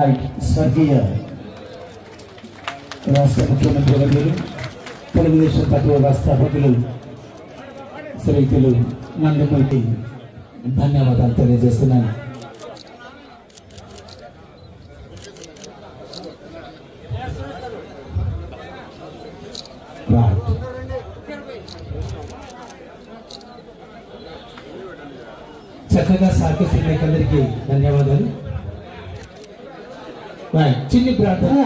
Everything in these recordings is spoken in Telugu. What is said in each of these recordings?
రైట్ స్వర్గీయ రాష్ట్ర ముఖ్యమంత్రి వర్యులు తెలుగుదేశం పార్టీ వ్యవస్థాపకులు శ్రీతులు నందమూర్తి ధన్యవాదాలు తెలియజేస్తున్నాను చక్కగా సాగిస్తున్న మీకందరికీ ధన్యవాదాలు చిన్ని ప్రార్థన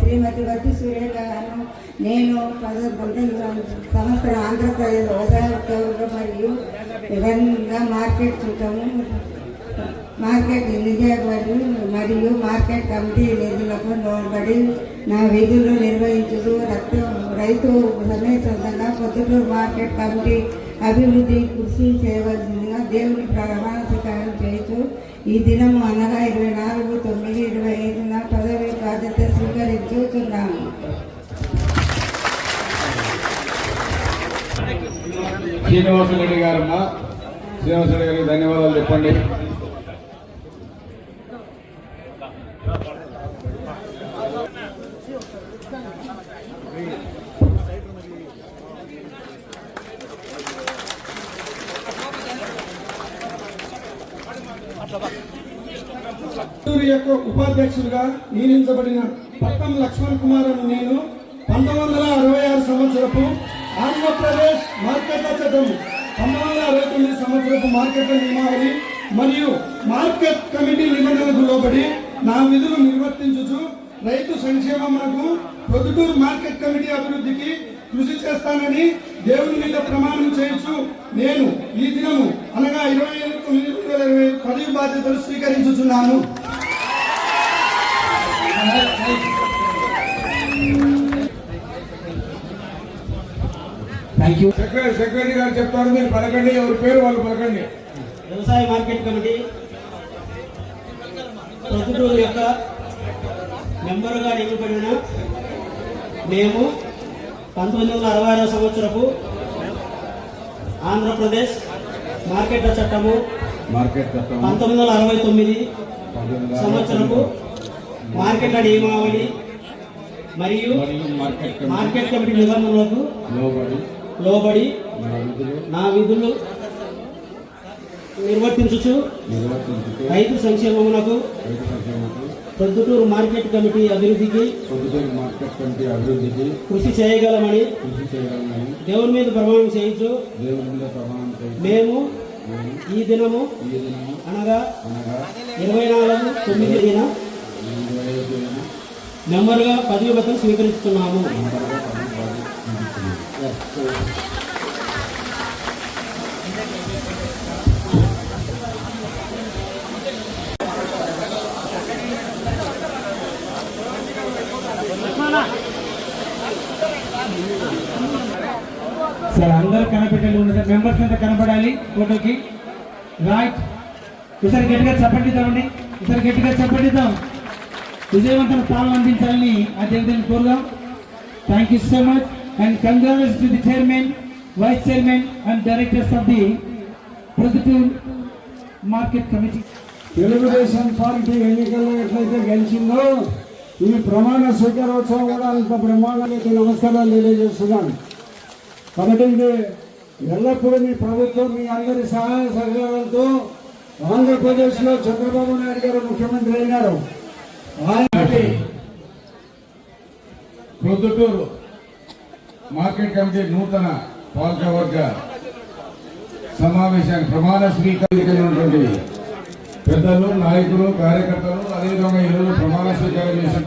శ్రీమతి వట్టి సురేఖ గారు నేను సంవత్సరం ఆంధ్రప్రదేశ్ వ్యవసాయ మరియు వివరంగా మార్కెట్ చూద్దాము మార్కెట్ నిజాబడి మరియు మార్కెట్ కమిటీ నిధులకు లోబడి నా విధులు నిర్వహించుతూ రక్త రైతు సమేతంగా పొద్దుటూరు మార్కెట్ కమిటీ అభివృద్ధి కృషి చేయవలసిందిగా దేవుని ప్రమాణ స్వీకారం చేస్తూ ఈ దినం అనగా ఇరవై నాలుగు తొమ్మిది ఇరవై ఐదున పదవి బాధ్యత స్వీకరించుతున్నాము శ్రీనివాసరెడ్డి గారమ్మా. శ్రీనివాసరెడ్డి గారికి ధన్యవాదాలు చెప్పండి. యొక్క ఉపాధ్యక్షుడిగా నియమించబడిన పట్టం లక్ష్మణ్ కుమార్ అని నేను పంతొమ్మిది వందల అరవై ఆరు సంవత్సరపు ఆంధ్రప్రదేశ్ మార్కెట్ల చట్టం పంతొమ్మిది వందల అరవై తొమ్మిది సంవత్సరపు మార్కెట్ల నియమావళి మరియు మార్కెట్ కమిటీ నిబంధనలకు లోబడి నా విధులు నిర్వర్తించుచు రైతు సంక్షేమమునకు ప్రొద్దుటూరు మార్కెట్ కమిటీ అభివృద్ధికి కృషి చేస్తానని దేవుని మీద ప్రమాణం చేయొచ్చు నేను ఈ దినం అనగా ఇరవై ఐదు తొమ్మిది రెండు వేల ఇరవై పదవి బాధ్యతలు స్వీకరించుచున్నాను. థ్యాంక్ యూ సెక్రటరీ సెక్రటరీ గారు చెప్తారు మీరు పలకండి ఎవరి పేరు వాళ్ళు పలకండి. వ్యవసాయ మార్కెట్ కమిటీ ప్రొద్దుటూరు యొక్క మెంబరుగా నియమింపబడిన మేము పంతొమ్మిది వందల అరవై ఆరో సంవత్సరపు ఆంధ్రప్రదేశ్ మార్కెట్ల చట్టము మార్కెట్ పంతొమ్మిది వందల అరవై తొమ్మిది సంవత్సరపు తొమ్మిది. మార్కెట్ల నియమావళి మరియు మార్కెట్ కమిటీ మార్కెట్ కమిటీ నిబంధనలకు లోబడి నా విధులు నిర్వర్తించుచు రైతు సంక్షేమమునకు ప్రొద్దుటూరు మార్కెట్ కమిటీ అభివృద్ధికి పొద్దుటూరు మార్కెట్ కమిటీ అభివృద్ధికి కృషి చేయగలమని కృషి చేయగలమని దేవుని మీద ప్రమాణం చేయించు దేవుని మీద ప్రమాణం మేము ఈ దినము అనగా ఇరవై నాలుగు తొమ్మిది దిన ఇరవై ఐదు దిన మెంబర్గా పదవి బతం స్వీకరిస్తున్నాము. అందరూ కనపెట్టండి సార్ మెంబర్స్ అంతా కనపడాలి ఫోటోకి. రైట్ ఈసారి గట్టిగా చప్పట్టిద్దామండి. ఈసారి గట్టిగా చప్పట్టిద్దాం. విజయవంతం పాలన అందించాలని ఆ దేవుడిని కోరుదాం. Thank you so much and congratulation to the chairman vice chairman and directors of the Proddatur market committee Telugu Desam party ఎన్నికల్లో ఎట్లయితే గెలిచిందో ఈ ప్రమాణ స్వీకారోత్సవం కూడా అంత బ్రహ్మాండంగా నమస్కారాలు తెలియజేస్తున్నాను. కాబట్టి ఇది ఎల్లప్పుడూ మీ ప్రభుత్వం మీ అందరి సహాయ సహకారాలతో ఆంధ్రప్రదేశ్లో చంద్రబాబు నాయుడు గారు ముఖ్యమంత్రి అయినారు. ఆయన ప్రొద్దుటూరు మార్కెట్ కమిటీ నూతన పాలకవర్గ సమావేశానికి ప్రమాణ స్వీకరించినటువంటి పెద్దలు నాయకులు కార్యకర్తలు అదేవిధంగా ఈరోజు ప్రమాణ స్వీకారం చేసిన